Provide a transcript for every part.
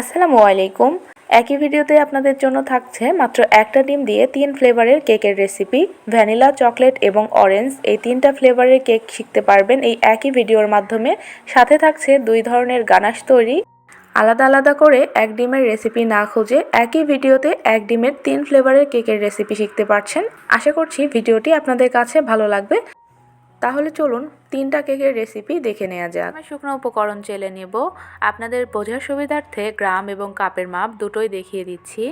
আসসালামু আলাইকুম। একই ভিডিওতে আপনাদের জন্য থাকছে মাত্র একটা ডিম দিয়ে তিন ফ্লেভারের কেকের রেসিপি। ভ্যানিলা, চকলেট এবং অরেঞ্জ এই তিনটা ফ্লেভারের কেক শিখতে পারবেন এই একই ভিডিওর মাধ্যমে। সাথে থাকছে দুই ধরনের গানাশ তৈরি। আলাদা আলাদা করে এক ডিমের রেসিপি না খুঁজে একই ভিডিওতে এক ডিমের তিন ফ্লেভারের কেকের রেসিপি শিখতে পারছেন। আশা করছি ভিডিওটি আপনাদের কাছে ভালো লাগবে। তাহলে চলুন তিনটা কেকের রেসিপি দেখে নেওয়া যাক। আমি শুকনো উপকরণ চেলে নেব। আপনাদের বোঝার সুবিধার্থে গ্রাম এবং কাপের মাপ দুটোই দেখিয়ে দিচ্ছি।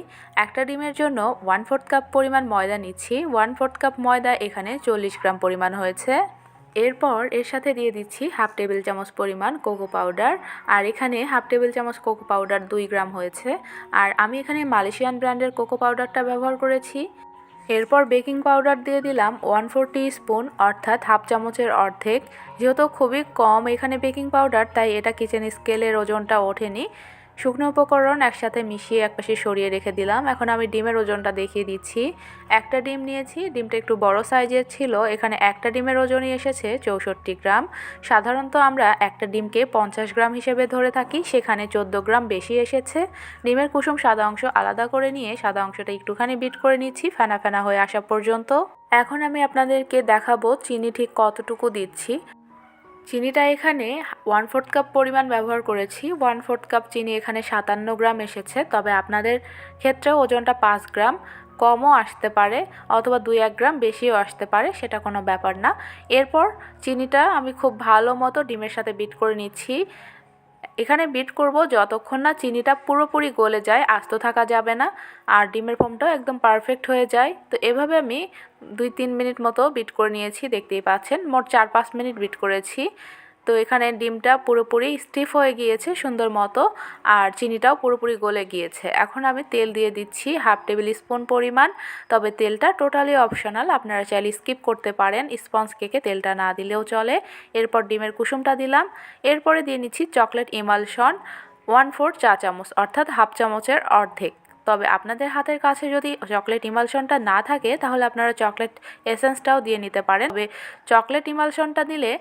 একটা ডিমের জন্য ওয়ান ফোর্থ কাপ পরিমাণ ময়দা নিচ্ছি। ওয়ান ফোর্থ কাপ ময়দা এখানে চল্লিশ গ্রাম পরিমাণ হয়েছে। এরপর এর সাথে দিয়ে দিচ্ছি হাফ টেবিল চামচ পরিমাণ কোকো পাউডার আর এখানে হাফ টেবিল চামচ কোকো পাউডার দুই গ্রাম হয়েছে। আর আমি এখানে মালয়েশিয়ান ব্র্যান্ডের কোকো পাউডারটা ব্যবহার করেছি। এরপর বেকিং পাউডার দিয়ে দিলাম ওয়ান ফোর স্পুন অর্থাৎ হাফ চামচের অর্ধেক। যেহেতু খুবই কম এখানে বেকিং পাউডার, তাই এটা কিচেন স্কেলের ওজনটা ওঠেনি। শুকনো উপকরণ একসাথে মিশিয়ে একপাশে সরিয়ে রেখে দিলাম। এখন আমি ডিমের ওজনটা দেখিয়ে দিচ্ছি। একটা ডিম নিয়েছি, ডিমটা একটু বড় সাইজের ছিল। এখানে একটা ডিমের ওজনই এসেছে, চৌষট্টি গ্রাম। সাধারণত আমরা একটা ডিমকে পঞ্চাশ গ্রাম হিসেবে ধরে থাকি, সেখানে চোদ্দ গ্রাম বেশি এসেছে। ডিমের কুসুম সাদা অংশ আলাদা করে নিয়ে সাদা অংশটা একটুখানি বিট করে নিচ্ছি, ফেনা ফেনা হয়ে আসা পর্যন্ত। এখন আমি আপনাদেরকে দেখাবো চিনি ঠিক কতটুকু দিচ্ছি। চিনিটা এখানে ওয়ান ফোর্থ কাপ পরিমাণ ব্যবহার করেছি। ওয়ান ফোর্থ কাপ চিনি এখানে সাতান্ন গ্রাম এসেছে। তবে আপনাদের ক্ষেত্রে ওজনটা পাঁচ গ্রাম কমও আসতে পারে অথবা দুই এক গ্রাম বেশিও আসতে পারে, সেটা কোনো ব্যাপার না। এরপর চিনিটা আমি খুব ভালো মতো ডিমের সাথে বিট করে নিচ্ছি। এখানে বিট করব যতক্ষণ না চিনিটা পুরোপুরি গলে যায়, আস্ত থাকা যাবে না, আর ডিমের ফোমটাও একদম পারফেক্ট হয়ে যায়। তো এভাবে আমি দুই তিন মিনিট মতো বিট করে নিয়েছি, দেখতেই পাচ্ছেন। মোট চার পাঁচ মিনিট বিট করেছি। তো এখানে ডিমটা পুরোপুরি স্টিফ হয়ে গিয়েছে সুন্দর মতো, আর চিনিটাও পুরোপুরি গলে গিয়েছে। এখন আমি তেল দিয়ে দিচ্ছি হাফ টেবিল স্পুন পরিমাণ, তবে তেলটা টোটালি অপশনাল, আপনারা চাইলে স্কিপ করতে পারেন, স্পঞ্জ কেকে তেলটা না দিলেও চলে। এরপর ডিমের কুসুমটা দিলাম। এরপরে দিয়ে নিচ্ছি চকলেট ইমালশন ওয়ান ফোর চা চামচ, অর্থাৎ হাফ চামচের অর্ধেক। তবে আপনাদের হাতের কাছে যদি চকলেট ইমালশনটা না থাকে, তাহলে আপনারা চকলেট এসেন্সটাও দিয়ে নিতে পারেন। তবে চকলেট ইমালশনটা দিলে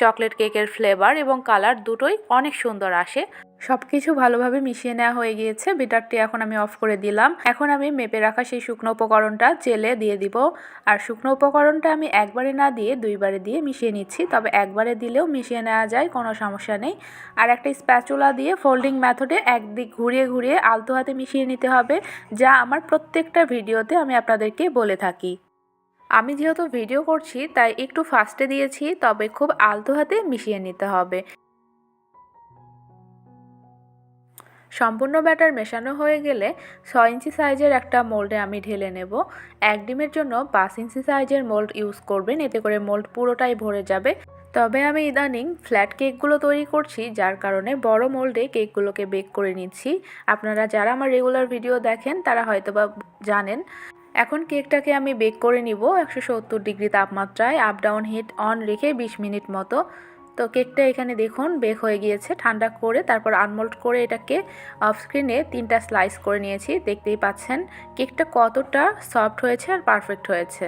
চকলেট কেকের ফ্লেভার এবং কালার দুটোই অনেক সুন্দর আসে। সব কিছু ভালোভাবে মিশিয়ে নেওয়া হয়ে গিয়েছে। বিটারটি এখন আমি অফ করে দিলাম। এখন আমি মেপে রাখা সেই শুকনো উপকরণটা জেলে দিয়ে দিব। আর শুকনো উপকরণটা আমি একবারে না দিয়ে দুইবারে দিয়ে মিশিয়ে নিচ্ছি। তবে একবারে দিলেও মিশিয়ে নেওয়া যায়, কোনো সমস্যা নেই। আর একটা স্প্যাচুলা দিয়ে ফোল্ডিং মেথডে একদিক ঘুরিয়ে ঘুরিয়ে আলতো হাতে মিশিয়ে নিতে হবে, যা আমার প্রত্যেকটা ভিডিওতে আমি আপনাদেরকে বলে থাকি। আমি যেহেতু ভিডিও করছি, তাই একটু ফাস্টে দিয়েছি, তবে খুব আলতো হাতে মিশিয়ে নিতে হবে। সম্পূর্ণ ব্যাটার মেশানো হয়ে গেলে ছয় ইঞ্চি সাইজের একটা মোল্ডে আমি ঢেলে নেব। এক ডিমের জন্য পাঁচ ইঞ্চি সাইজের মোল্ড ইউজ করবেন, এতে করে মোল্ড পুরোটাই ভরে যাবে। তবে আমি ইদানিং ফ্ল্যাট কেকগুলো তৈরি করছি, যার কারণে বড় মোল্ডে কেকগুলোকে বেক করে নিচ্ছি। আপনারা যারা আমার রেগুলার ভিডিও দেখেন, তারা হয়তোবা জানেন এখন কেকটাকে আমি বেক করে নিব। একশো সত্তর ডিগ্রি তাপমাত্রায় আপ ডাউন হিট অন রেখে বিশ মিনিট মতো তো কেকটা এখানে দেখুন বেক হয়ে গিয়েছে, ঠান্ডা করে তারপর আনমোল্ড করে এটাকে অফ স্ক্রিনে তিনটা স্লাইস করে নিয়েছি, দেখতেই পাচ্ছেন কেকটা কতটা সফট হয়েছে আর পারফেক্ট হয়েছে।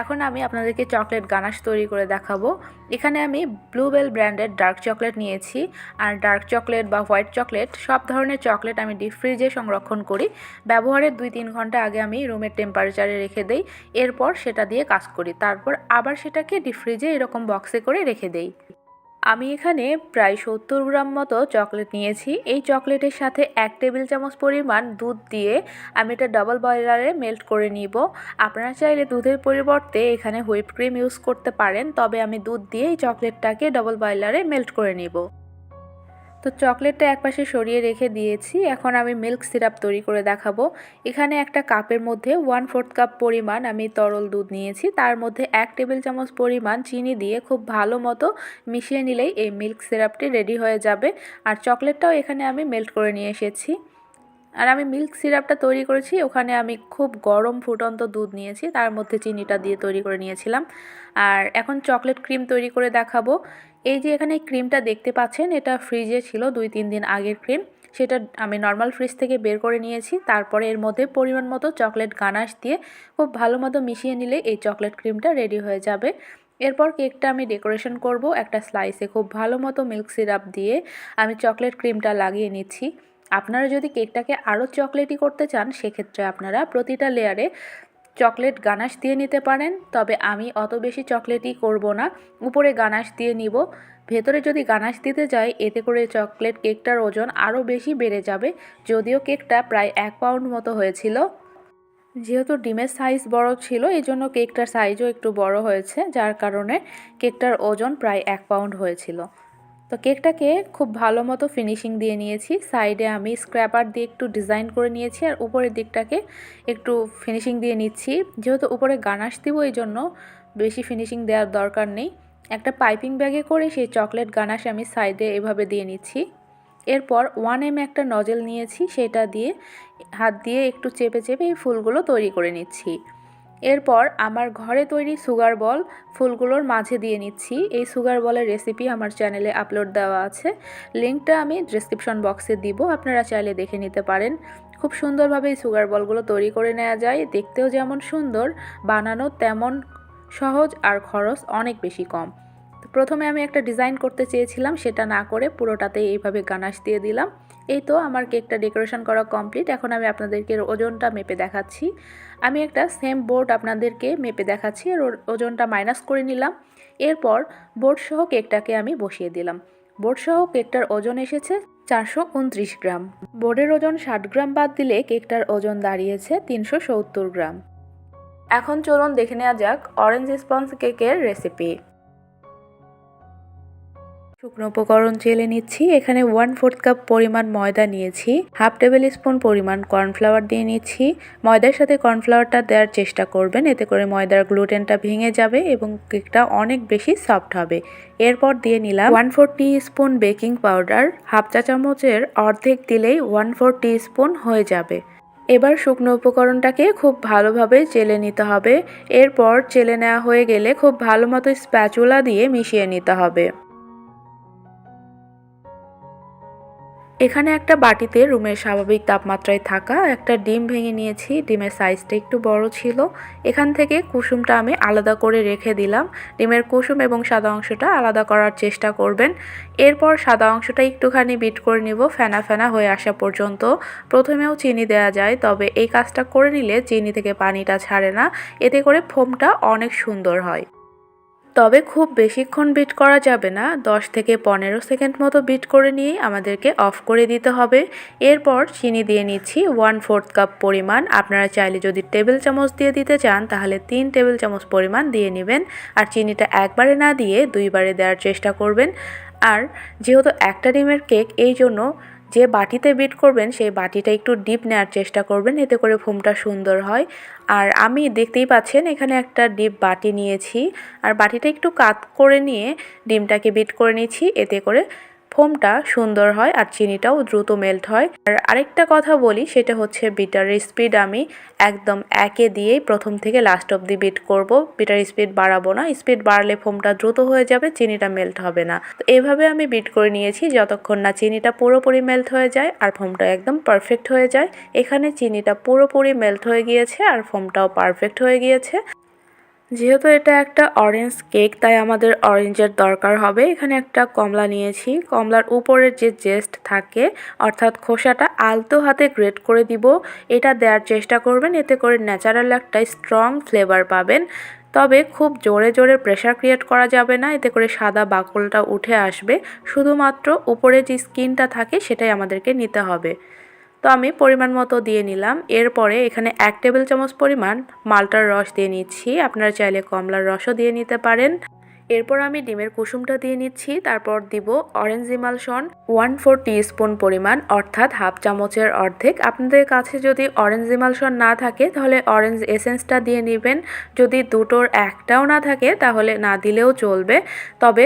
এখন আমি আপনাদেরকে চকলেট গানাশ তৈরি করে দেখাবো। এখানে আমি ব্লুবেল ব্র্যান্ডের ডার্ক চকলেট নিয়েছি আর ডার্ক চকলেট বা হোয়াইট চকলেট সব ধরনের চকলেট আমি ডিপ ফ্রিজে সংরক্ষণ করি। ব্যবহারের দুই তিন ঘণ্টা আগে আমি রুমের টেম্পারেচারে রেখে দেই, এরপর সেটা দিয়ে কাজ করি, তারপর আবার সেটাকে ডিপ ফ্রিজে এরকম বক্সে করে রেখে দেই। আমি এখানে প্রায় সত্তর গ্রাম মতো চকলেট নিয়েছি। এই চকলেটের সাথে এক টেবিল চামচ পরিমাণ দুধ দিয়ে আমি এটা ডাবল বয়লারে মেল্ট করে নিব। আপনারা চাইলে দুধের পরিবর্তে এখানে হুইপ ক্রিম ইউজ করতে পারেন, তবে আমি দুধ দিয়ে এই চকলেটটাকে ডাবল বয়লারে মেল্ট করে নিব। তো চকলেটটা একপাশে সরিয়ে রেখে দিয়েছি। এখন আমি মিল্ক সিরাপ তৈরি করে দেখাবো। এখানে একটা কাপের মধ্যে ওয়ান ফোর্থ কাপ পরিমাণ আমি তরল দুধ নিয়েছি। তার মধ্যে এক টেবিল চামচ পরিমাণ চিনি দিয়ে খুব ভালো মতো মিশিয়ে নিলেই এই মিল্ক সিরাপটি রেডি হয়ে যাবে। আর চকলেটটাও এখানে আমি মেল্ট করে নিয়ে এসেছি। আর আমি মিল্ক সিরাপটা তৈরি করেছি। ওখানে আমি খুব গরম ফুটন্ত দুধ নিয়েছি। তার মধ্যে চিনিটা দিয়ে তৈরি করে নিয়েছিলাম। আর এখন চকলেট ক্রিম তৈরি করে দেখাবো। এই যে এখানে ক্রিমটা দেখতে পাচ্ছেন, এটা ফ্রিজে ছিল দুই, তিন দিন আগের ক্রিম। সেটা আমি নর্মাল ফ্রিজ থেকে বের করে নিয়েছি। তারপরে এর মধ্যে পরিমাণ মতো চকলেট গানাশ দিয়ে খুব ভালো মতো মিশিয়ে নিলে এই চকলেট ক্রিমটা রেডি হয়ে যাবে। এরপর কেকটা আমি ডেকোরেশন করব একটা স্লাইসে খুব ভালো মতো মিল্ক সিরাপ দিয়ে আমি চকলেট ক্রিমটা লাগিয়ে নিচ্ছি। আপনারা যদি কেকটাকে আরও চকলেটি করতে চান, সেক্ষেত্রে আপনারা প্রতিটা লেয়ারে চকলেট গানাশ দিয়ে নিতে পারেন, তবে আমি অত বেশি চকলেটই করব না। উপরে গানাশ দিয়ে নিব। ভেতরে যদি গানাশ দিতে যাই, এতে করে চকলেট কেকটার ওজন আরও বেশি বেড়ে যাবে, যদিও কেকটা প্রায় এক পাউন্ড মতো হয়েছিল। যেহেতু ডিমের সাইজ বড় ছিল এই জন্য কেকটার সাইজও একটু বড় হয়েছে, যার কারণে কেকটার ওজন প্রায় এক পাউন্ড হয়েছিল। তো কেকটাকে খুব ভালো মতো ফিনিশিং দিয়ে নিয়েছি। সাইডে আমি স্ক্র্যাপার দিয়ে একটু ডিজাইন করে নিয়েছি আর উপরের দিকটাকে একটু ফিনিশিং দিয়ে নিচ্ছি। যেহেতু উপরে গানাশ দিব, এই জন্য বেশি ফিনিশিং দেওয়ার দরকার নেই। একটা পাইপিং ব্যাগে করে সেই চকলেট গানাশ আমি সাইডে এভাবে দিয়ে নিচ্ছি। এরপর ওয়ান এম একটা নজেল নিয়েছি, সেটা দিয়ে হাত দিয়ে একটু চেপে চেপে এই ফুলগুলো তৈরি করে নিচ্ছি। এরপর আমার ঘরে তৈরি সুগার বল ফুলগুলোর মাঝে দিয়ে নিচ্ছি। এই সুগার বলের রেসিপি আমার চ্যানেলে আপলোড দেওয়া আছে। লিঙ্কটা আমি ডিসক্রিপশন বক্সে দিব, আপনারা চাইলে দেখে নিতে পারেন। খুব সুন্দরভাবে এই সুগার বলগুলো তৈরি করে নেওয়া যায়। দেখতেও যেমন সুন্দর, বানানো তেমন সহজ আর খরচ অনেক বেশি কম। প্রথমে আমি একটা ডিজাইন করতে চেয়েছিলাম, সেটা না করে পুরোটাতেই এইভাবে গানাশ দিয়ে দিলাম। এই তো আমার কেকটা ডেকোরেশন করা কমপ্লিট। এখন আমি আপনাদেরকে ওজনটা মেপে দেখাচ্ছি। আমি একটা সেম বোর্ড আপনাদেরকে মেপে দেখাচ্ছি আর ওজনটা মাইনাস করে নিলাম। এরপর বোর্ড সহ কেকটাকে আমি বসিয়ে দিলাম। বোর্ড সহ কেকটার ওজন এসেছে চারশো উনত্রিশ গ্রাম। বোর্ডের ওজন ষাট গ্রাম বাদ দিলে কেকটার ওজন দাঁড়িয়েছে তিনশো সত্তর গ্রাম। এখন চলুন দেখে নেওয়া যাক অরেঞ্জ স্পঞ্জ কেকের রেসিপি শুকনো উপকরণ চেলে নিচ্ছি। এখানে ওয়ান ফোর্থ কাপ পরিমাণ ময়দা নিয়েছি। হাফ টেবিল স্পুন পরিমাণ কর্নফ্লাওয়ার দিয়ে নিচ্ছি। ময়দার সাথে কর্নফ্লাওয়ারটা দেওয়ার চেষ্টা করবেন। এতে করে ময়দার গ্লুটেনটা ভেঙে যাবে এবং কেকটা অনেক বেশি সফট হবে। এরপর দিয়ে নিলাম one four tea spoon baking powder half চা চামচের অর্ধেক দিলেই ওয়ান ফোর টি স্পুন হয়ে যাবে। এবার শুকনো উপকরণটাকে খুব ভালোভাবে চেলে নিতে হবে। এরপর চেলে নেওয়া হয়ে গেলে খুব ভালো মতো স্প্যাচুলা দিয়ে মিশিয়ে নিতে হবে। এখানে একটা বাটিতে রুমের স্বাভাবিক তাপমাত্রায় থাকা একটা ডিম ভেঙে নিয়েছি। ডিমের সাইজটা একটু বড় ছিল। এখান থেকে কুসুমটা আমি আলাদা করে রেখে দিলাম। ডিমের কুসুম এবং সাদা অংশটা আলাদা করার চেষ্টা করবেন। এরপর সাদা অংশটা একটুখানি বিট করে নিব, ফেনা ফেনা হয়ে আসা পর্যন্ত। প্রথমেও চিনি দেওয়া যায়, তবে এই কাজটা করে নিলে চিনি থেকে পানিটা ছাড়ে না। এতে করে ফোমটা অনেক সুন্দর হয়। তবে খুব বেশিক্ষণ বিট করা যাবে না। 10 থেকে পনেরো সেকেন্ড মতো বিট করে নিয়েই আমাদেরকে অফ করে দিতে হবে। এরপর চিনি দিয়ে নিচ্ছি ওয়ান ফোর্থ কাপ পরিমাণ। আপনারা চাইলে যদি টেবিল চামচ দিয়ে দিতে চান, তাহলে তিন টেবিল চামচ পরিমাণ দিয়ে নেবেন। আর চিনিটা একবারে না দিয়ে দুইবারে দেওয়ার চেষ্টা করবেন। আর যেহেতু একটা ডিমের কেক, এই জন্য যে বাটিতে বিট করবেন, সেই বাটিটা একটু ডিপ নেওয়ার চেষ্টা করবেন, এতে করে ফোমটা সুন্দর হয়। আর আমি দেখতেই পাচ্ছেন, এখানে একটা ডিপ বাটি নিয়েছি। আর বাটিটা একটু কাত করে নিয়ে ডিমটাকে বিট করে নিয়েছি এতে করে ফোমটা সুন্দর হয় আর চিনিটাও দ্রুত মেল্ট হয়। আর আরেকটা কথা বলি, সেটা হচ্ছে বিটারের স্পিড আমি একদম একে দিয়েই প্রথম থেকে লাস্ট অব্দি বিট করব। বিটার স্পিড বাড়াবো না, স্পিড বাড়লে ফোমটা দ্রুত হয়ে যাবে, চিনিটা মেল্ট হবে না। তো এভাবে আমি বিট করে নিয়েছি, যতক্ষণ না চিনিটা পুরোপুরি মেল্ট হয়ে যায় আর ফোমটা একদম পারফেক্ট হয়ে যায়। এখানে চিনিটা পুরোপুরি মেল্ট হয়ে গিয়েছে আর ফোমটাও পারফেক্ট হয়ে গিয়েছে। যেহেতু এটা একটা অরেঞ্জ কেক তাই আমাদের অরেঞ্জের দরকার হবে। এখানে একটা কমলা নিয়েছি। কমলার উপরের যে জেস্ট থাকে, অর্থাৎ খোসাটা আলতো হাতে গ্রেট করে দিব। এটা দেওয়ার চেষ্টা করবেন, এতে করে ন্যাচারাল একটা স্ট্রং ফ্লেভার পাবেন। তবে খুব জোরে জোরে প্রেশার ক্রিয়েট করা যাবে না, এতে করে সাদা বাকলটা উঠে আসবে। শুধুমাত্র উপরে যে স্কিনটা থাকে, সেটাই আমাদেরকে নিতে হবে। তো আমি পরিমাণ মতো দিয়ে নিলাম। এরপরে এখানে এক টেবিল চামচ পরিমাণ মালটার রস দিয়ে নিচ্ছি। আপনারা চাইলে কমলার রসও দিয়ে নিতে পারেন। এরপর আমি ডিমের কুসুমটা দিয়ে নিচ্ছি। তারপর দিব orange emulsion one four spoon পরিমাণ, অর্থাৎ হাফ চামচের অর্ধেক। আপনাদের কাছে যদি অরেঞ্জ ইমালশন না থাকে, তাহলে অরেঞ্জ এসেন্সটা দিয়ে নেবেন। যদি দুটোর একটাও না থাকে, তাহলে না দিলেও চলবে। তবে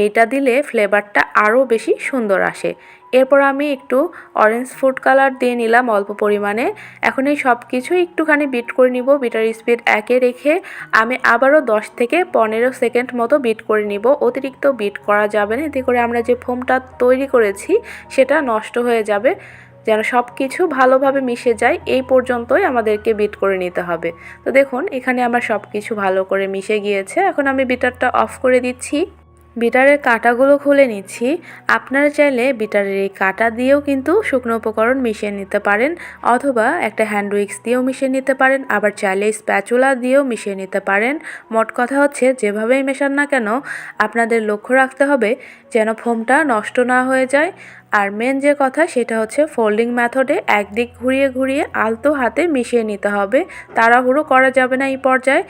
এইটা দিলে ফ্লেভারটা আরও বেশি সুন্দর আসে। এরপর আমি একটু অরেঞ্জ ফুড কালার দিয়ে নিলাম অল্প পরিমাণে। এখন এই সব কিছু একটুখানি বিট করে নিব বিটার স্পিড একে রেখে আমি আবারও 10 থেকে পনেরো সেকেন্ড মতো বিট করে নিব। অতিরিক্ত বিট করা যাবে না, এতে করে আমরা যে ফোমটা তৈরি করেছি সেটা নষ্ট হয়ে যাবে। যেন সব কিছু ভালোভাবে মিশে যায়, এই পর্যন্তই আমাদেরকে বিট করে নিতে হবে। তো দেখুন, এখানে আমার সব কিছু ভালো করে মিশে গিয়েছে। এখন আমি বিটারটা অফ করে দিচ্ছি। বিটারের কাঁটাগুলো খুলে নিচ্ছি। আপনারা চাইলে বিটারের এই কাঁটা দিয়েও কিন্তু শুকনো উপকরণ মিশিয়ে নিতে পারেন অথবা একটা হ্যান্ড উইক্স দিয়েও মিশিয়ে নিতে পারেন। আবার চাইলে স্প্যাচুলা দিয়েও মিশিয়ে নিতে পারেন। মোট কথা হচ্ছে যেভাবেই মেশান না কেন, আপনাদের লক্ষ্য রাখতে হবে যেন ফোমটা নষ্ট না হয়ে যায়। আর মেন যে কথা সেটা হচ্ছে ফোল্ডিং মেথডে একদিক ঘুরিয়ে ঘুরিয়ে আলতো হাতে মিশিয়ে নিতে হবে। তাড়াহুড়ো করা যাবে না এই পর্যায়ে।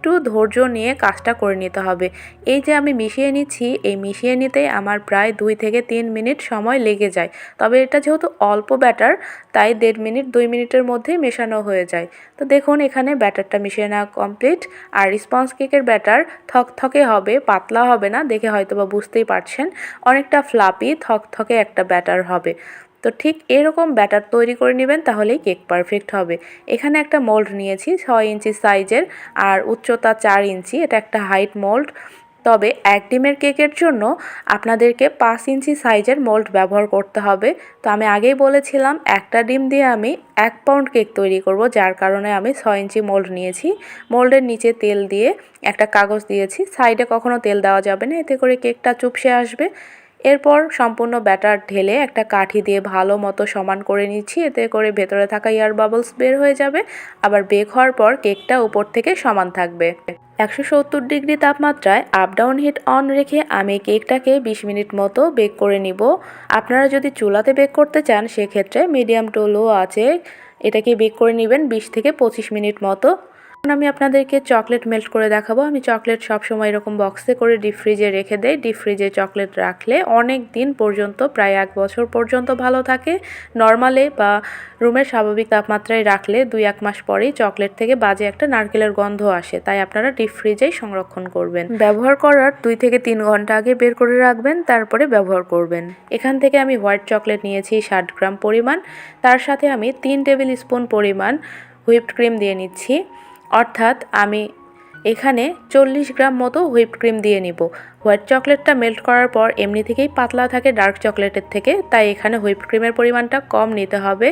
একটু ধৈর্য নিয়ে কাজটা করে নিতে হবে। এই যে আমি মিশিয়ে নিচ্ছি, এই মিশিয়ে নিতে আমার প্রায় দুই থেকে তিন মিনিট সময় লেগে যায়। তবে এটা যেহেতু অল্প ব্যাটার, তাই দেড় মিনিট, দুই মিনিটের মধ্যেই মেশানো হয়ে যায়। তো দেখুন, এখানে ব্যাটারটা মিশিয়ে নেওয়া কমপ্লিট। আর রিসপন্স কেকের ব্যাটার থকথকে হবে, পাতলা হবে না, দেখে হয়তো বা বুঝতেই পারছেন। অনেকটা ফ্লাপি থকথকে একটা ব্যাটার হবে। তো ঠিক এরকম ব্যাটার তৈরি করে নেবেন তাহলেই কেক পারফেক্ট হবে। এখানে একটা মোল্ড নিয়েছি, ছয় ইঞ্চি সাইজের আর উচ্চতা চার ইঞ্চি, এটা একটা হাইট মোল্ড। তবে এক ডিমের কেকের জন্য আপনাদেরকে পাঁচ ইঞ্চি সাইজের মোল্ড ব্যবহার করতে হবে। তো আমি আগেই বলেছিলাম, একটা ডিম দিয়ে আমি এক পাউন্ড কেক তৈরি করব, যার কারণে আমি ছয় ইঞ্চি মোল্ড নিয়েছি। মোল্ডের নিচে তেল দিয়ে একটা কাগজ দিয়েছি, সাইডে কখনো তেল দেওয়া যাবে না, এতে করে কেকটা চুপসে আসবে। এরপর সম্পূর্ণ ব্যাটার ঢেলে একটা কাঠি দিয়ে ভালো মতো সমান করে নিচ্ছি। এতে করে ভেতরে থাকা এয়ার বাবলস বের হয়ে যাবে। আবার বেক হওয়ার পর কেকটা উপর থেকে সমান থাকবে। একশো সত্তর ডিগ্রি তাপমাত্রায় আপ ডাউন হিট অন রেখে আমি কেকটাকে বিশ মিনিট মতো বেক করে নিব। আপনারা যদি চুলাতে বেক করতে চান, সেক্ষেত্রে মিডিয়াম টু লো আছে। এটাকে বেক করে নেবেন বিশ থেকে পঁচিশ মিনিট মতো। এখন আমি আপনাদেরকে চকলেট মেল্ট করে দেখাবো। আমি চকলেট সবসময় এরকম বক্সে করে ডিপ ফ্রিজে রেখে দেই। ডিপ ফ্রিজে চকলেট রাখলে অনেক দিন পর্যন্ত, প্রায় এক বছর পর্যন্ত ভালো থাকে। নর্মালে বা রুমের স্বাভাবিক তাপমাত্রায় রাখলে দুই এক মাস পরেই চকলেট থেকে বাজে একটা নারকেলের গন্ধ আসে। তাই আপনারা ডিপ ফ্রিজেই সংরক্ষণ করবেন। ব্যবহার করার দুই থেকে তিন ঘণ্টা আগে বের করে রাখবেন, তারপরে ব্যবহার করবেন। এখান থেকে আমি হোয়াইট চকলেট নিয়েছি ষাট গ্রাম পরিমাণ। তার সাথে আমি তিন টেবিল স্পুন পরিমাণ হুইপড ক্রিম দিয়ে নিচ্ছি। অর্থাৎ আমি এখানে চল্লিশ গ্রাম মতো হুইপ ক্রিম দিয়ে নিব। হোয়াইট চকলেটটা মেল্ট করার পর এমনি থেকেই পাতলা থাকে ডার্ক চকলেটের থেকে, তাই এখানে হুইপ ক্রিমের পরিমাণটা কম নিতে হবে।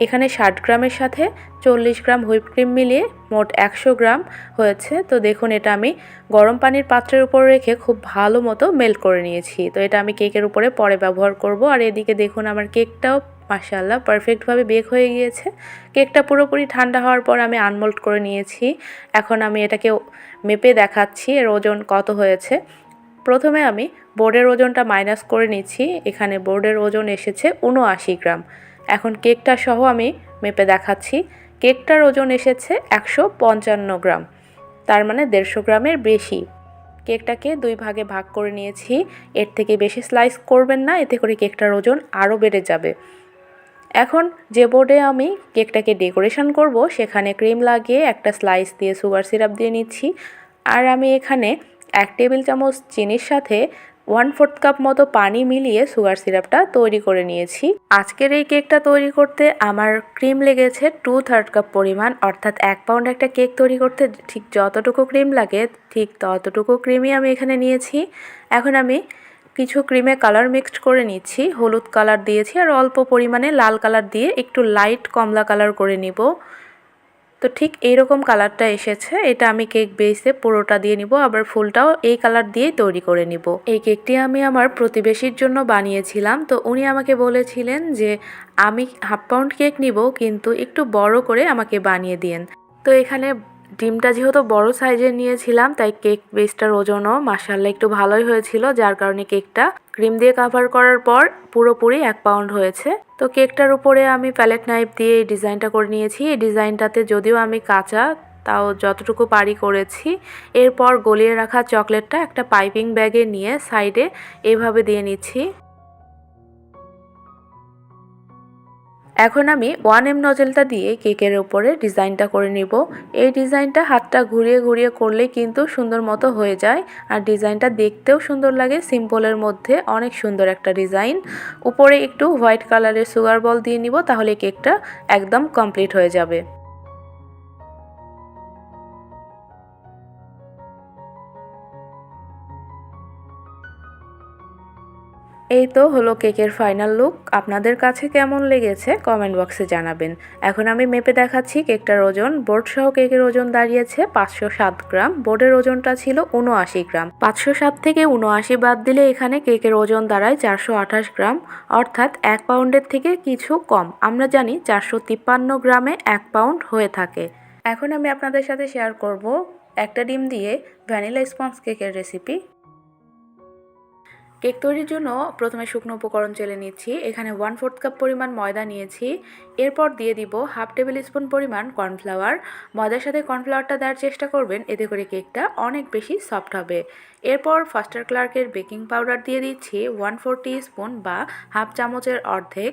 এখানে ষাট গ্রামের সাথে চল্লিশ গ্রাম হুইপ ক্রিম মিলিয়ে মোট একশো গ্রাম হয়েছে। তো দেখুন, এটা আমি গরম পানির পাত্রের উপর রেখে খুব ভালো মতো মেল্ট করে নিয়েছি। তো এটা আমি কেকের উপরে পরে ব্যবহার করব। আর এদিকে দেখুন, আমার কেকটাও মাশাল্লাহ পারফেক্টভাবে বেক হয়ে গিয়েছে। কেকটা পুরোপুরি ঠান্ডা হওয়ার পর আমি আনমোল্ড করে নিয়েছি। এখন আমি এটাকে মেপে দেখাচ্ছি এর ওজন কত হয়েছে। প্রথমে আমি বোর্ডের ওজনটা মাইনাস করে নিচ্ছি, এখানে বোর্ডের ওজন এসেছে উনআশি গ্রাম। এখন কেকটা সহ আমি মেপে দেখাচ্ছি কেকটার ওজন এসেছে একশো পঞ্চান্ন গ্রাম, তার মানে দেড়শো গ্রামের বেশি। কেকটাকে দুই ভাগে ভাগ করে নিয়েছি, এর থেকে বেশি স্লাইস করবেন না, এতে করে কেকটার ওজন আরও বেড়ে যাবে। এখন যে বোর্ডে আমি কেকটাকে ডেকোরেশন করব, সেখানে ক্রিম লাগিয়ে একটা স্লাইস দিয়ে সুগার সিরাপ দিয়ে নিচ্ছি। আর আমি এখানে এক টেবিল চামচ চিনির সাথে ওয়ান ফোর্থ কাপ মতো পানি মিলিয়ে সুগার সিরাপটা তৈরি করে নিয়েছি। আজকের এই কেকটা তৈরি করতে আমার ক্রিম লেগেছে টু থার্ড কাপ পরিমাণ, অর্থাৎ এক পাউন্ড একটা কেক তৈরি করতে ঠিক যতটুকু ক্রিম লাগে, ঠিক ততটুকু ক্রিমই আমি এখানে নিয়েছি। এখন আমি কিছু ক্রিমে কালার মিক্সড করে নিচ্ছি। হলুদ কালার দিয়েছি আর অল্প পরিমাণে লাল কালার দিয়ে একটু লাইট কমলা কালার করে নিব। তো ঠিক এইরকম কালারটা এসেছে। এটা আমি কেক বেসে পুরোটা দিয়ে নিব, আবার ফুলটাও এই কালার দিয়েই তৈরি করে নিব। এই কেকটি আমি আমার প্রতিবেশীর জন্য বানিয়েছিলাম। তো উনি আমাকে বলেছিলেন যে, আমি হাফ পাউন্ড কেক নিব, কিন্তু একটু বড় করে আমাকে বানিয়ে দিন তো এখানে ডিমটা যেহেতু বড় সাইজের নিয়েছিলাম, তাই কেক বেসটার ওজনও মাসাল্লা একটু ভালোই হয়েছিল, যার কারণে কেকটা ক্রিম দিয়ে কাভার করার পর পুরোপুরি এক পাউন্ড হয়েছে। তো কেকটার উপরে আমি প্যালেট নাইফ দিয়ে এই ডিজাইনটা করে নিয়েছি। এই ডিজাইনটাতে যদিও আমি কাঁচা, তাও যতটুকু পারি করেছি। এরপর গলিয়ে রাখা চকলেটটা একটা পাইপিং ব্যাগে নিয়ে সাইডে এভাবে দিয়ে নিচ্ছি। এখন আমি ওয়ান এম নজেলটা দিয়ে কেকের ওপরে ডিজাইনটা করে নিব। এই ডিজাইনটা হাতটা ঘুরিয়ে ঘুরিয়ে করলে কিন্তু সুন্দর মতো হয়ে যায়। আর ডিজাইনটা দেখতেও সুন্দর লাগে, সিম্পলের মধ্যে অনেক সুন্দর একটা ডিজাইন। উপরে একটু হোয়াইট কালারের সুগার বল দিয়ে নিব, তাহলে কেকটা একদম কমপ্লিট হয়ে যাবে। এই তো হলো কেকের ফাইনাল লুক। আপনাদের কাছে কেমন লেগেছে কমেন্ট বক্সে জানাবেন। এখন আমি মেপে দেখাচ্ছি কেকটার ওজন। বোর্ড সহ কেকের ওজন দাঁড়িয়েছে পাঁচশো সাত গ্রাম। বোর্ডের ওজনটা ছিল উনআশি গ্রাম। পাঁচশো সাত থেকে উনআশি বাদ দিলে এখানে কেকের ওজন দাঁড়ায় চারশো আঠাশ গ্রাম। অর্থাৎ এক পাউন্ডের থেকে কিছু কম। আমরা জানি চারশো তিপ্পান্ন গ্রামে এক পাউন্ড হয়ে থাকে। এখন আমি আপনাদের সাথে শেয়ার করব একটা ডিম দিয়ে ভ্যানিলা স্পঞ্জ কেকের রেসিপি। কেক তৈরির জন্য প্রথমে শুকনো উপকরণ চেলে নিচ্ছি। এখানে ওয়ান ফোর্থ কাপ পরিমাণ ময়দা নিয়েছি। এরপর দিয়ে দিব হাফ টেবিল স্পুন পরিমাণ কর্নফ্লাওয়ার ময়দার সাথে কর্নফ্লাওয়ারটা দেওয়ার চেষ্টা করবেন, এতে করে কেকটা অনেক বেশি সফট হবে। এরপর ফাস্টার ক্লার্কের বেকিং পাউডার দিয়ে দিচ্ছি ওয়ান ফোর স্পুন বা হাফ চামচের অর্ধেক।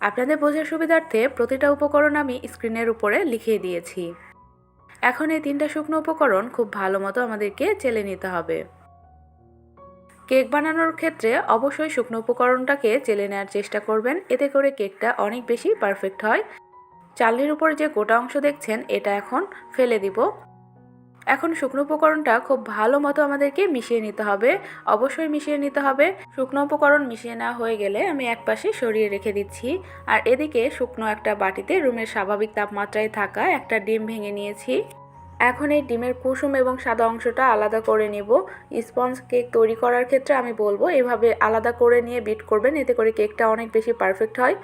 আপনাদের বোঝার সুবিধার্থে প্রতিটা উপকরণ আমি স্ক্রিনের উপরে লিখিয়ে দিয়েছি। এখন এই তিনটা শুকনো উপকরণ খুব ভালো মতো আমাদেরকে চেলে নিতে হবে। কেক বানানোর ক্ষেত্রে অবশ্যই শুকনো উপকরণটাকে চেলে নেওয়ার চেষ্টা করবেন। এতে করে কেকটা অনেক বেশি পারফেক্ট হয়। চালের উপর যে গোটা অংশ দেখছেন, এটা এখন ফেলে দিব। এখন শুকনো উপকরণটা খুব ভালো মতো আমাদেরকে মিশিয়ে নিতে হবে। অবশ্যই মিশিয়ে নিতে হবে। শুকনো উপকরণ মিশিয়ে নেওয়া হয়ে গেলে আমি এক পাশে সরিয়ে রেখে দিচ্ছি। আর এদিকে শুকনো একটা বাটিতে রুমের স্বাভাবিক তাপমাত্রায় থাকা একটা ডিম ভেঙে নিয়েছি। এখন এই ডিমের কুসুম এবং সাদা অংশটা আলাদা করে নেব। স্পঞ্জ কেক তৈরি করার ক্ষেত্রে আমি বলব, এভাবে আলাদা করে নিয়ে বিট করবেন, এতে করে কেকটা অনেক বেশি পারফেক্ট হয়।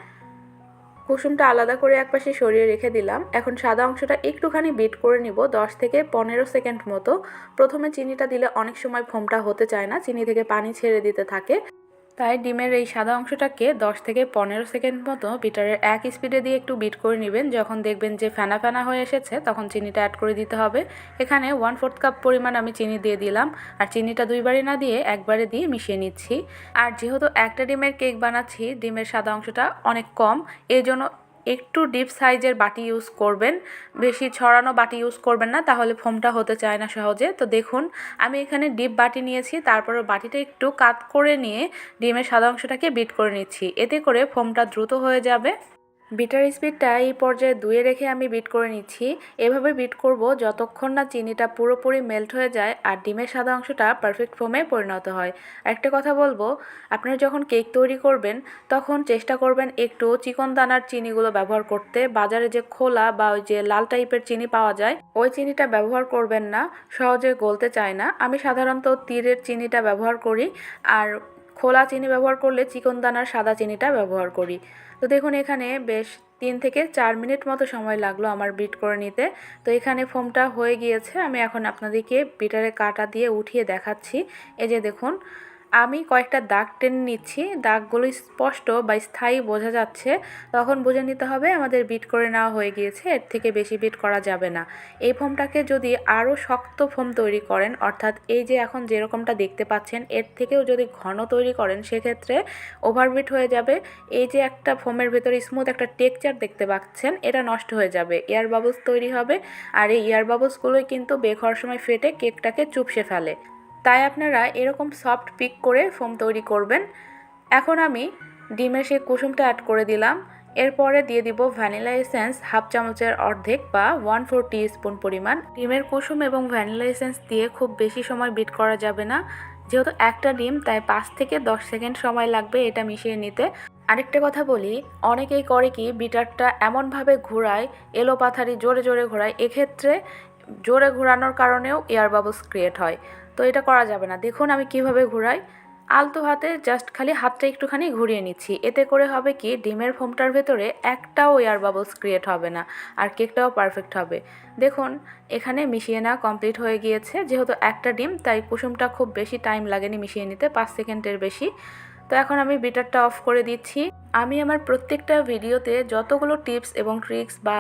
কুসুমটা আলাদা করে একপাশে সরিয়ে রেখে দিলাম। এখন সাদা অংশটা একটুখানি বিট করে নিব, দশ থেকে পনেরো সেকেন্ড মতো। প্রথমে চিনিটা দিলে অনেক সময় ফোমটা হতে চায় না, চিনি থেকে পানি ছেড়ে দিতে থাকে। তাই ডিমের এই সাদা অংশটাকে 10 থেকে পনেরো সেকেন্ড মতো বিটারের এক স্পিডে দিয়ে একটু বিট করে নেবেন। যখন দেখবেন যে ফেনা ফেনা হয়ে এসেছে, তখন চিনিটা অ্যাড করে দিতে হবে। এখানে ওয়ান ফোর্থ কাপ পরিমাণ আমি চিনি দিয়ে দিলাম। আর চিনিটা দুইবারে না দিয়ে একবারে দিয়ে মিশিয়ে নিচ্ছি। আর যেহেতু একটা ডিমের কেক বানাচ্ছি, ডিমের সাদা অংশটা অনেক কম এই জন্য একটু ডিপ সাইজের বাটি ইউজ করবেন। বেশি ছড়ানো বাটি ইউজ করবেন না, তাহলে ফোমটা হতে চায় না সহজে। তো দেখুন, আমি এখানে ডিপ বাটি নিয়েছি, তারপর বাটিটা একটু কাত করে নিয়ে ডিমের সাদা অংশটাকে বিট করে নিচ্ছি। এতে করে ফোমটা দ্রুত হয়ে যাবে। বিটার স্পিডটা এই পর্যায়ে দুয়ে রেখে আমি বিট করে নিচ্ছি। এভাবে বিট করব যতক্ষণ না চিনিটা পুরোপুরি মেল্ট হয়ে যায় আর ডিমের সাদা অংশটা পারফেক্ট ফোমে পরিণত হয়। একটা কথা বলব, আপনারা যখন কেক তৈরি করবেন, তখন চেষ্টা করবেন একটু চিকন দানার চিনিগুলো ব্যবহার করতে। বাজারে যে খোলা বা ওই যে লাল টাইপের চিনি পাওয়া যায়, ওই চিনিটা ব্যবহার করবেন না, সহজে গলতে চায় না। আমি সাধারণত তীরের চিনিটা ব্যবহার করি। আর খোলা চিনি ব্যবহার করলে চিকন দানার সাদা চিনিটা ব্যবহার করি। তো দেখুন, এখানে বেশ তিন থেকে চার মিনিট মতো সময় লাগল আমার বিট করে নিতে। তো এখানে ফোমটা হয়ে গিয়েছে, আমি এখন আপনাদেরকে বিটারে কাটা দিয়ে উঠিয়ে দেখাচ্ছি। এই যে দেখুন আমি কয়েকটা দাগ টেনে নিচ্ছি। দাগগুলো স্পষ্ট বা স্থায়ী বোঝা যাচ্ছে। তখন বুঝে নিতে হবে আমাদের বিট করে নেওয়া হয়ে গিয়েছে, এর থেকে বেশি বিট করা যাবে না। এই ফোমটাকে যদি আরও শক্ত ফোম তৈরি করেন, অর্থাৎ এই যে এখন যেরকমটা দেখতে পাচ্ছেন, এর থেকেও যদি ঘন তৈরি করেন, সেক্ষেত্রে ওভারবিট হয়ে যাবে। এই যে একটা ফোমের ভেতরে স্মুথ একটা টেক্সচার দেখতে পাচ্ছেন, এটা নষ্ট হয়ে যাবে। এয়ার বাবলস তৈরি হবে, আর এই এয়ার বাবলসগুলোই কিন্তু হওয়ার সময় ফেটে কেকটাকে চুপসে ফেলে। তাই আপনারা এরকম সফট পিক করে ফোম তৈরি করবেন। এখন আমি ডিমের সেই কুসুমটা অ্যাড করে দিলাম। এরপরে দিয়ে দিব ভ্যানিলা এসেন্স হাফ চামচের অর্ধেক বা ওয়ান ফোর স্পুন পরিমাণ। ডিমের কুসুম এবং ভ্যানিলা এসেন্স দিয়ে খুব বেশি সময় বিট করা যাবে না। যেহেতু একটা ডিম তাই পাঁচ থেকে দশ সেকেন্ড সময় লাগবে এটা মিশিয়ে নিতে। আরেকটা কথা বলি, অনেকেই করে কি বিটারটা এমনভাবে ঘোরায় এলো পাথারি জোরে জোরে ঘোরায়, এক্ষেত্রে জোরে ঘোরানোর কারণেও এয়ার বাবলস ক্রিয়েট হয়। তো এটা করা যাবে না। দেখুন আমি কীভাবে ঘুরাই। আলতো হাতে জাস্ট খালি হাতটা একটুখানি ঘুরিয়ে নিচ্ছি। এতে করে হবে কি, ডিমের ফোমটার ভেতরে একটাও এয়ার বাবলস ক্রিয়েট হবে না আর কেকটাও পারফেক্ট হবে। দেখুন, এখানে মিশিয়ে না কমপ্লিট হয়ে গিয়েছে। যেহেতু একটা ডিম, তাই কুসুমটা খুব বেশি টাইম লাগেনি মিশিয়ে নিতে, পাঁচ সেকেন্ডের বেশি। তো এখন আমি বিটারটা অফ করে দিচ্ছি। আমি আমার প্রত্যেকটা ভিডিওতে যতগুলো টিপস এবং ট্রিক্স বা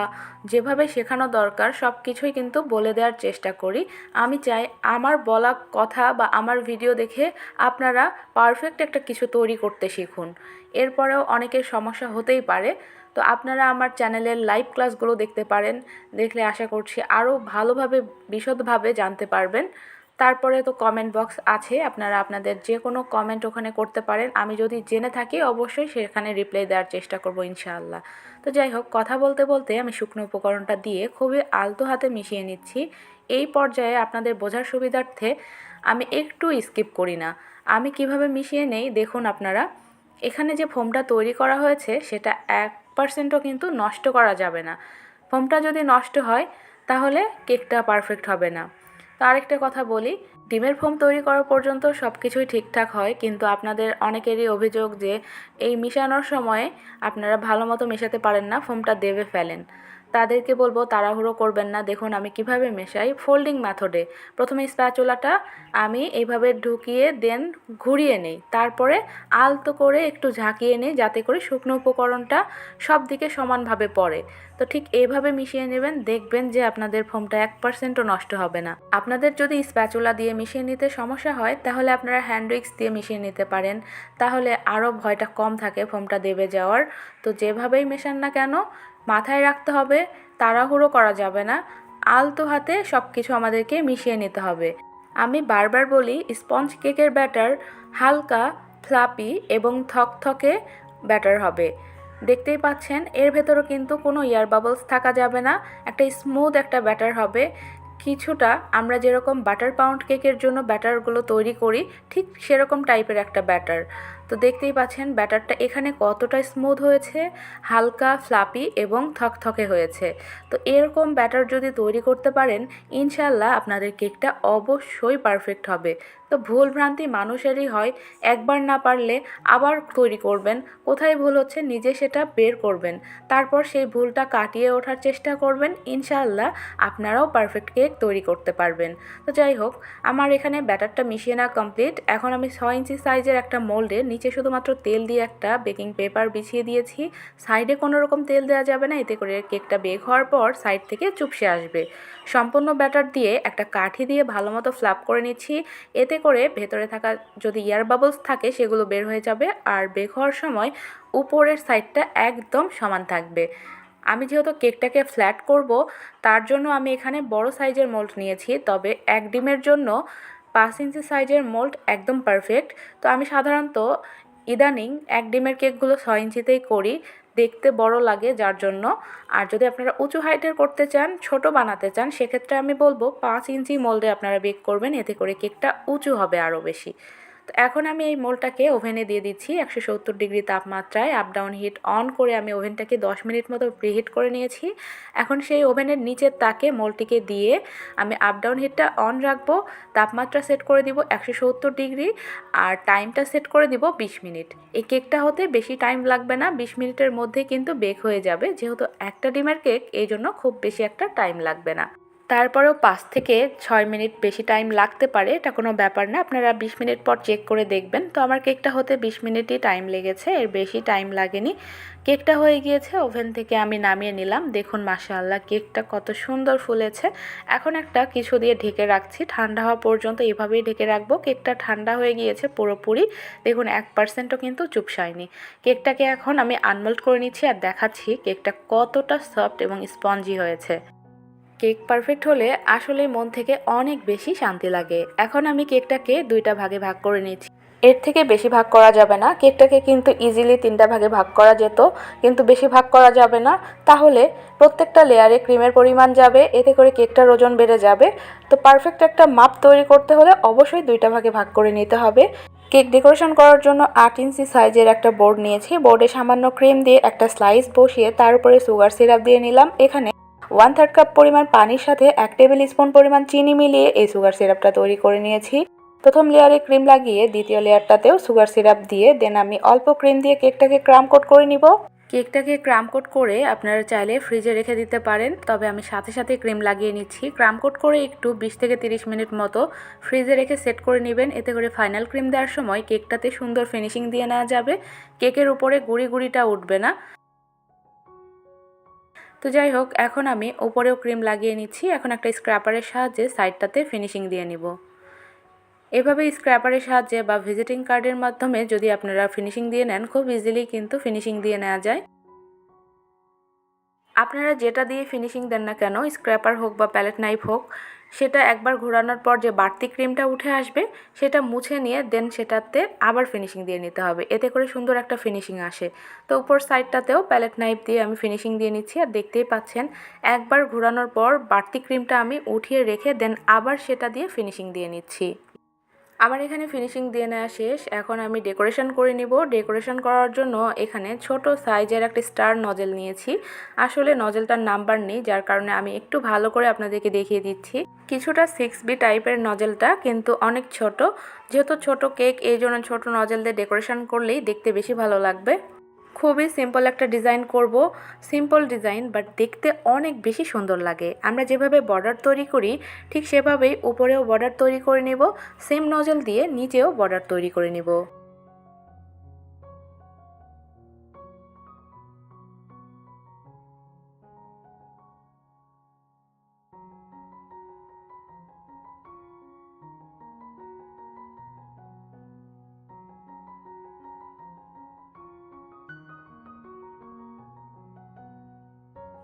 যেভাবে শেখানো দরকার সব কিছুই কিন্তু বলে দেওয়ার চেষ্টা করি। আমি চাই আমার বলা কথা বা আমার ভিডিও দেখে আপনারা পারফেক্ট একটা কিছু তৈরি করতে শিখুন। এরপরেও অনেকের সমস্যা হতেই পারে। তো আপনারা আমার চ্যানেলের লাইভ ক্লাসগুলো দেখতে পারেন। দেখলে আশা করছি আরও ভালোভাবে, বিশদভাবে জানতে পারবেন। তারপরে তো কমেন্ট বক্স আছে, আপনারা আপনাদের যে কোনো কমেন্ট ওখানে করতে পারেন। আমি যদি জেনে থাকি, অবশ্যই সেখানে রিপ্লাই দেওয়ার চেষ্টা করব ইনশাআল্লাহ। তো যাই হোক, কথা বলতে বলতে আমি শুকনো উপকরণটা দিয়ে খুবই আলতো হাতে মিশিয়ে নিচ্ছি। এই পর্যায়ে আপনাদের বোঝার সুবিধার্থে আমি একটু স্কিপ করি না। আমি কীভাবে মিশিয়ে নেই, দেখুন আপনারা। এখানে যে ফোমটা তৈরি করা হয়েছে, সেটা এক পার্সেন্টও কিন্তু নষ্ট করা যাবে না। ফোমটা যদি নষ্ট হয়, তাহলে কেকটা পারফেক্ট হবে না। তো আরেকটা কথা বলি, ডিমের ফোম তৈরি করা পর্যন্ত সব কিছুই ঠিকঠাক হয়, কিন্তু আপনাদের অনেকেরই অভিযোগ যে এই মিশানোর সময়ে আপনারা ভালো মতো মেশাতে পারেন না, ফোমটা দেবে ফেলেন। তাদেরকে বলব তাড়াহুড়ো করবেন না, দেখুন আমি কীভাবে মেশাই ফোল্ডিং মেথডে। প্রথমে স্প্যাচুলাটা আমি এইভাবে ঢুকিয়ে, দেন ঘুরিয়ে নেই। তারপরে আলতো করে একটু ঝাঁকিয়ে নিই, যাতে করে শুকনো উপকরণটা সব দিকে সমানভাবে পড়ে। তো ঠিক এইভাবে মিশিয়ে নেবেন, দেখবেন যে আপনাদের ফোমটা এক পার্সেন্টও নষ্ট হবে না। আপনাদের যদি স্প্যাচুলা দিয়ে মিশিয়ে নিতে সমস্যা হয়, তাহলে আপনারা হ্যান্ড উইক্স দিয়ে মিশিয়ে নিতে পারেন। তাহলে আরও ভয়টা কম থাকে ফোমটা দেবে যাওয়ার। তো যেভাবেই মেশান না কেন, মাথায় রাখতে হবে, তাড়াহুড়ো করা যাবে না। আলতো হাতে সব কিছু আমাদেরকে মিশিয়ে নিতে হবে। আমি বারবার বলি, স্পঞ্জ কেকের ব্যাটার হালকা, ফ্লাপি এবং থকথকে ব্যাটার হবে। দেখতেই পাচ্ছেন, এর ভেতরও কিন্তু কোনো ইয়ার বাবলস থাকা যাবে না, একটা স্মুথ একটা ব্যাটার হবে। কিছুটা আমরা যেরকম বাটার পাউন্ড কেকের জন্য ব্যাটারগুলো তৈরি করি, ঠিক সেরকম টাইপের একটা ব্যাটার তো দেখতেই পাচ্ছেন ব্যাটারটা এখানে কতটা স্মুথ হয়েছে, হালকা ফ্লাপি এবং থকথকে হয়েছে। তো এরকম ব্যাটার যদি তৈরি করতে পারেন ইনশাল্লাহ আপনাদের কেকটা অবশ্যই পারফেক্ট হবে। তো ভুল ভ্রান্তি মানুষেরই হয়, একবার না পারলে আবার তৈরি করবেন, কোথায় ভুল হচ্ছে নিজে সেটা বের করবেন। তারপর সেই ভুলটা কাটিয়ে ওঠার চেষ্টা করবেন, ইনশাআল্লাহ আপনারাও পারফেক্ট কেক তৈরি করতে পারবেন। তো যাই হোক, আমার এখানে ব্যাটারটা মিশিয়ে না কমপ্লিট এখন আমি ছয় ইঞ্চি সাইজের একটা মোল্ডে নিচে শুধুমাত্র তেল দিয়ে একটা বেকিং পেপার বিছিয়ে দিয়েছি। সাইডে কোনো রকম তেল দেওয়া যাবে না, এতে করে কেকটা বেক হওয়ার পর সাইড থেকে চুপসে আসবে। সম্পূর্ণ ব্যাটার দিয়ে একটা কাঠি দিয়ে ভালো মতো ফ্ল্যাপ করে নিচ্ছি। এতে করে ভেতরে থাকা যদি এয়ার বাবলস থাকে, সেগুলো বের হয়ে যাবে আর বেক হওয়ার সময় উপরের সাইডটা একদম সমান থাকবে। আমি যেহেতু কেকটাকে ফ্ল্যাট করব, তার জন্য আমি এখানে বড় সাইজের মোল্ড নিয়েছি। তবে এক ডিমের জন্য পাঁচ ইঞ্চি সাইজের মোল্ড একদম পারফেক্ট। তো আমি সাধারণত ইদানিং এক ডিমের কেকগুলো ছয় ইঞ্চিতেই করি, দেখতে বড় লাগে যার জন্য। আর যদি আপনারা উঁচু হাইটের করতে চান, ছোট বানাতে চান, সেক্ষেত্রে আমি বলব পাঁচ ইঞ্চি মোল্ডে আপনারা বেক করবেন, এতে করে কেকটা উঁচু হবে আরও বেশি। এখন আমি এই মোলটাকে ওভেনে দিয়ে দিচ্ছি একশো সত্তর ডিগ্রি তাপমাত্রায় আপ ডাউন হিট অন করে আমি ওভেনটাকে দশ মিনিট মতো প্রিহিট করে নিয়েছি। এখন সেই ওভেনের নিচের তাকে মোলটিকে দিয়ে আমি আপ ডাউন হিটটা অন রাখব, তাপমাত্রা সেট করে দিব একশো সত্তর ডিগ্রি আর টাইমটা সেট করে দিব বিশ মিনিট। এই কেকটা হতে বেশি টাইম লাগবে না, বিশ মিনিটের মধ্যে কিন্তু বেক হয়ে যাবে, যেহেতু একটা ডিমের কেক এই জন্য খুব বেশি একটা টাইম লাগবে না। তারপরেও পাঁচ থেকে ছয় মিনিট বেশি টাইম লাগতে পারে, এটা কোনো ব্যাপার না। আপনারা বিশ মিনিট পর চেক করে দেখবেন। তো আমার কেকটা হতে বিশ মিনিটই টাইম লেগেছে, এর বেশি টাইম লাগেনি। কেকটা হয়ে গিয়েছে ওভেন থেকে আমি নামিয়ে নিলাম। দেখুন, মাশাআল্লাহ কেকটা কত সুন্দর ফুলেছে। এখন একটা কিছু দিয়ে ঢেকে রাখছি। ঠান্ডা হওয়া পর্যন্ত এভাবেই ঢেকে রাখব। কেকটা ঠান্ডা হয়ে গিয়েছে পুরোপুরি। দেখুন, এক পার্সেন্টও কিন্তু চুপসায়নি। কেকটাকে এখন আমি আনমোল্ড করে নিচ্ছি আর দেখাচ্ছি কেকটা কতটা সফট এবং স্পঞ্জি হয়েছে। কেক পারফেক্ট হলে আসলে মন থেকে অনেক বেশি শান্তি লাগে। এখন আমি কেকটাকে দুইটা ভাগে ভাগ করে নিয়েছি। এর থেকে বেশি ভাগ করা যাবে না। কেকটাকে কিন্তু ইজিলি তিনটা ভাগে ভাগ করা যেত। কিন্তু বেশি ভাগ করা যাবে না। তাহলে প্রত্যেকটা লেয়ারে ক্রিমের পরিমাণ যাবে। এতে করে কেকটার ওজন বেড়ে যাবে। তো পারফেক্ট একটা মাপ তৈরি করতে হলে অবশ্যই দুইটা ভাগে ভাগ করে নিতে হবে। কেক ডেকোরেশন করার জন্য আট ইঞ্চি সাইজের একটা বোর্ড নিয়েছি। বোর্ডে সামান্য ক্রিম দিয়ে একটা স্লাইস বসিয়ে তার উপরে সুগার সিরাপ দিয়ে নিলাম। এখানে ওয়ান থার্ড কাপ পরিমাণ পানির সাথে এক টেবিল স্পুন পরিমাণ চিনি মিলিয়ে এই সুগার সিরাপটা তৈরি করে নিয়েছি। প্রথম লেয়ারে ক্রিম লাগিয়ে দ্বিতীয় লেয়ারটাতেও সুগার সিরাপ দিয়ে দেন আমি অল্প ক্রিম দিয়ে কেকটাকে ক্রাম কোট করে নিব। কেকটাকে ক্রাম কোট করে আপনারা চাইলে ফ্রিজে রেখে দিতে পারেন, তবে আমি সাথে সাথে ক্রিম লাগিয়ে নিচ্ছি। ক্রাম কোট করে একটু বিশ থেকে তিরিশ মিনিট মতো ফ্রিজে রেখে সেট করে নেবেন, এতে করে ফাইনাল ক্রিম দেওয়ার সময় কেকটাতে সুন্দর ফিনিশিং দিয়ে নেওয়া যাবে। কেকের উপরে গুড়ি গুড়িটা উঠবে না। তো যাই হোক, এখন আমি ওপরেও ক্রিম লাগিয়ে নিচ্ছি। এখন একটা স্ক্র্যাপারের সাহায্যে সাইডটাতে ফিনিশিং দিয়ে নিব। এভাবে স্ক্র্যাপারের সাহায্যে বা ভিজিটিং কার্ডের মাধ্যমে যদি আপনারা ফিনিশিং দিয়ে নেন, খুব ইজিলি কিন্তু ফিনিশিং দিয়ে নেওয়া যায়। আপনারা যেটা দিয়ে ফিনিশিং দেন না কেন, স্ক্র্যাপার হোক বা প্যালেট নাইফ হোক সেটা একবার ঘোরানোর পর যে বাড়তি ক্রিমটা উঠে আসবে, সেটা মুছে নিয়ে দেন সেটাতে আবার ফিনিশিং দিয়ে নিতে হবে। এতে করে সুন্দর একটা ফিনিশিং আসে। তো উপর সাইডটাতেও প্যালেট নাইফ দিয়ে আমি ফিনিশিং দিয়ে নিচ্ছি আর দেখতেই পাচ্ছেন, একবার ঘোরানোর পর বাড়তি ক্রিমটা আমি উঠিয়ে রেখে দেন আবার সেটা দিয়ে ফিনিশিং দিয়ে নিচ্ছি। আমার এখানে ফিনিশিং দিয়ে নেওয়া শেষ। এখন আমি ডেকোরেশন করে নিব। ডেকোরেশন করার জন্য এখানে ছোট সাইজের একটা স্টার নজেল নিয়েছি। আসলে নজেলটার নাম্বার নেই, যার কারণে আমি একটু ভালো করে আপনাদেরকে দেখিয়ে দিচ্ছি। কিছুটা সিক্স বি টাইপের নজেলটা কিন্তু অনেক ছোট। যেহেতু ছোট কেক এই জন্য ছোটো নজেল দিয়ে ডেকোরেশন করলেই দেখতে বেশি ভালো লাগবে। খুবই সিম্পল একটা ডিজাইন করব। সিম্পল ডিজাইন বাট দেখতে অনেক বেশি সুন্দর লাগে। আমরা যেভাবে বর্ডার তৈরি করি, ঠিক সেভাবেই উপরেও বর্ডার তৈরি করে নেব। সেম নজল দিয়ে নিচেও বর্ডার তৈরি করে নেব।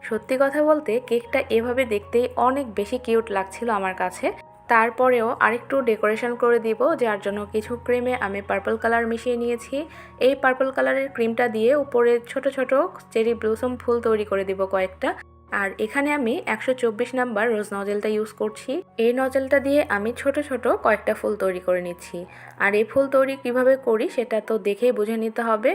সত্যি কথা বলতে কেকটা এভাবে দেখতেই অনেক বেশি কিউট লাগছিল আমার কাছে। তারপরেও আরেকটু ডেকোরেশন করে দিব, যার জন্য কিছু ক্রিমে আমি পার্পল কালার মিশিয়ে নিয়েছি। এই পার্পল কালারের ক্রিমটা দিয়ে উপরে ছোট ছোট চেরি ব্লুসম ফুল তৈরি করে দিব কয়েকটা। আর এখানে আমি একশো চব্বিশ নাম্বার রোজ নজেলটা ইউজ করছি। এই নজেলটা দিয়ে আমি ছোট ছোট কয়েকটা ফুল তৈরি করে নিচ্ছি। আর এই ফুল তৈরি কীভাবে করি সেটা তো দেখেই বুঝে নিতে হবে।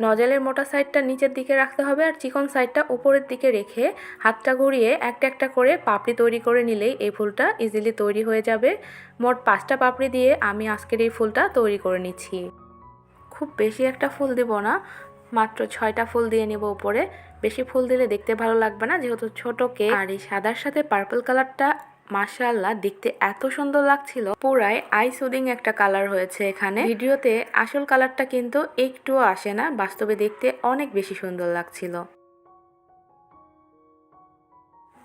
নজেলের মোটা সাইডটা নিচের দিকে রাখতে হবে আর চিকন সাইডটা উপরের দিকে রেখে হাতটা ঘুরিয়ে একটা একটা করে পাপড়ি তৈরি করে নিলেই এই ফুলটা ইজিলি তৈরি হয়ে যাবে। মোট পাঁচটা পাপড়ি দিয়ে আমি আজকের এই ফুলটা তৈরি করে নিচ্ছি। খুব বেশি একটা ফুল দেব না, মাত্র ছয়টা ফুল দিয়ে নেব উপরে। বেশি ফুল দিলে দেখতে ভালো লাগবে না, যেহেতু ছোট কেক। আর এই সাদার সাথে পার্পল কালারটা মাশাআল্লাহ, দেখতে এত সুন্দর লাগছিল। পুরাই আই সুদিং একটা কালার হয়েছে এখানে। ভিডিওতে আসল কালারটা কিন্তু একটুও আসে না, বাস্তবে দেখতে অনেক বেশি সুন্দর লাগছিল।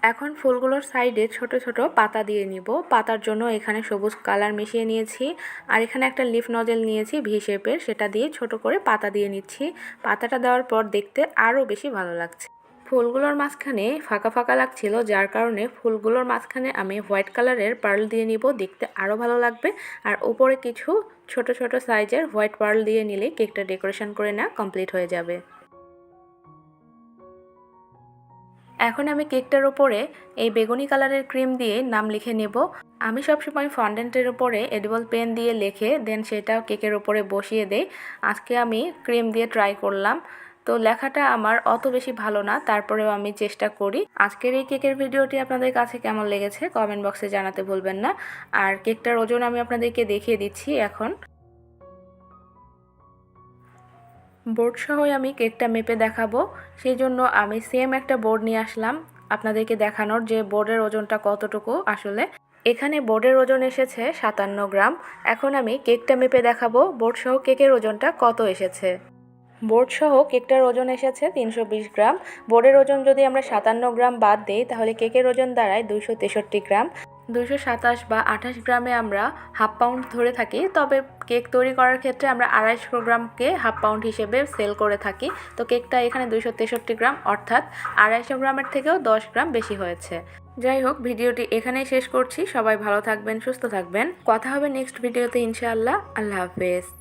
এখন ফুলগুলোর সাইডে ছোট ছোট পাতা দিয়ে নিব। পাতার জন্য এখানে সবুজ কালার মিশিয়ে নিয়েছি। আর এখানে একটা লিফ নজেল নিয়েছি ভি শেপের সেটা দিয়ে ছোট করে পাতা দিয়ে নিচ্ছি। পাতাটা দেওয়ার পর দেখতে আরও বেশি ভালো লাগছে। ফুলগুলোর মাঝখানে ফাঁকা ফাঁকা লাগছিল, যার কারণে ফুলগুলোর মাঝখানে আমি হোয়াইট কালারের পার্ল দিয়ে নিব, দেখতে আরও ভালো লাগবে। আর উপরে কিছু ছোট ছোট সাইজের হোয়াইট পার্ল দিয়ে নিলে কেকটা ডেকোরেশন করে নেওয়া কমপ্লিট হয়ে যাবে। এখন আমি কেকটার উপরে এই বেগুনি কালারের ক্রিম দিয়ে নাম লিখে নেব। আমি সবসময় ফন্ডেন্টের উপরে এডিবল পেন দিয়ে লিখে, দেন সেটা কেকের উপরে বসিয়ে দেই। আজকে আমি ক্রিম দিয়ে ট্রাই করলাম। তো লেখাটা আমার অত বেশি ভালো না, তারপরেও আমি চেষ্টা করি। আজকের এই কেকের ভিডিওটি আপনাদের কাছে কেমন লেগেছে কমেন্ট বক্সে জানাতে ভুলবেন না। আর কেকটার ওজন আমি আপনাদেরকে দেখিয়ে দিচ্ছি এখন। বোর্ড সহই আমি কেকটা মেপে দেখাবো। সেই জন্য আমি সেম একটা বোর্ড নিয়ে আসলাম আপনাদেরকে দেখানোর যে বোর্ডের ওজনটা কতটুকু আসলে। এখানে বোর্ডের ওজন এসেছে সাতান্ন গ্রাম। এখন আমি কেকটা মেপে দেখাবো বোর্ড সহ কেকের ওজনটা কত এসেছে। বোর্ড সহ কেকটার ওজন এসেছে তিনশো বিশ গ্রাম। বোর্ডের ওজন যদি আমরা সাতান্ন গ্রাম বাদ দিই, তাহলে কেকের ওজন দাঁড়ায় তেষট্টি গ্রাম। দুশো সাতাশ বা আঠাশ গ্রামে আমরা হাফ পাউন্ড ধরে থাকি, তবে কেক তৈরি করার ক্ষেত্রে আমরা আড়াইশো গ্রামকে হাফ পাউন্ড হিসেবে সেল করে থাকি। তো কেকটা এখানে দুইশো তেষট্টি গ্রাম, অর্থাৎ আড়াইশো গ্রামের থেকেও দশ গ্রাম বেশি হয়েছে। যাই হোক, ভিডিওটি এখানেই শেষ করছি। সবাই ভালো থাকবেন, সুস্থ থাকবেন। কথা হবে নেক্সট ভিডিওতে ইনশাআল্লাহ। আল্লাহ হাফেজ।